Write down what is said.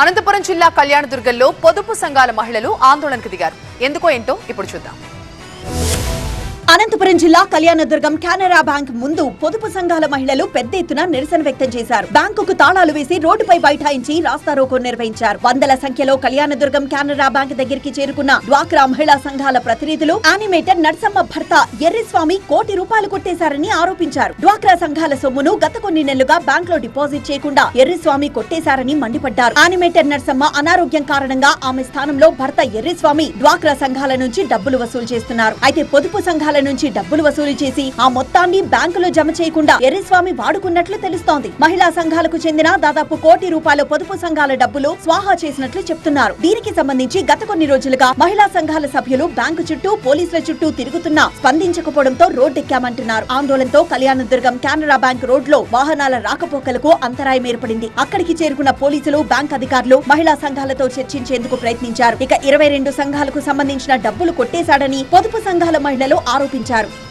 అనంతపురం జిల్లా కళ్యాణదుర్గంలో పొదుపు సంఘాల మహిళలు ఆందోళనకు దిగారు. ఎందుకో ఏంటో ఇప్పుడు చూద్దాం. అనంతపురం జిల్లా కళ్యాణదుర్గం కెనరా బ్యాంక్ ముందు పొదుపు సంఘాల మహిళలు పెద్ద ఎత్తున నిరసన వ్యక్తం చేశారు. బ్యాంకుకు తాళాలు వేసి రోడ్డుపై బైఠాయించి రాస్తారోకో నిర్వహించారు. వందల సంఖ్యలో కళ్యాణదుర్గం కెనరా బ్యాంక్ దగ్గరికి చేరుకున్న డ్వాక్రా మహిళా సంఘాల ప్రతినిధులు యానిమేటర్ నర్సమ్మ భర్త ఎర్రిస్వామి కోటి రూపాయలు కొట్టేశారని ఆరోపించారు. డ్వాక్రా సంఘాల సొమ్మును గత కొన్ని నెలలుగా బ్యాంక్లో డిపాజిట్ చేయకుండా ఎర్రిస్వామి కొట్టేశారని మండిపడ్డారు. యానిమేటర్ నర్సమ్మ అనారోగ్యం కారణంగా ఆమె స్థానంలో భర్త ఎర్రిస్వామి డ్వాక్రా సంఘాల నుంచి డబ్బులు వసూలు చేస్తున్నారు. అయితే పొదుపు సంఘాల నుంచి డబ్బులు వసూలు చేసి ఆ మొత్తాన్ని బ్యాంకులో జమ చేయకుండా ఎర్రస్వామి వాడుకున్నట్లు తెలుస్తోంది. మహిళా సంఘాలకు చెందిన దాదాపు కోటి రూపాయల పొదుపు సంఘాల డబ్బులు స్వాహా చేసినట్లు చెప్తున్నారు. దీనికి సంబంధించి గత కొన్ని రోజులుగా మహిళా సంఘాల సభ్యులు బ్యాంకు చుట్టూ పోలీసుల చుట్టూ తిరుగుతున్నా స్పందించకపోవడంతో రోడ్డెక్కామంటున్నారు. ఆందోళనతో కళ్యాణదుర్గం కెనరా బ్యాంక్ రోడ్లో వాహనాల రాకపోకలకు అంతరాయం ఏర్పడింది. అక్కడికి చేరుకున్న పోలీసులు బ్యాంక్ అధికారులు మహిళా సంఘాలతో చర్చించేందుకు ప్రయత్నించారు. ఇక ఇరవై రెండు సంఘాలకు సంబంధించిన డబ్బులు కొట్టేశాడని పొదుపు సంఘాల మహిళలు ఆరోపించారు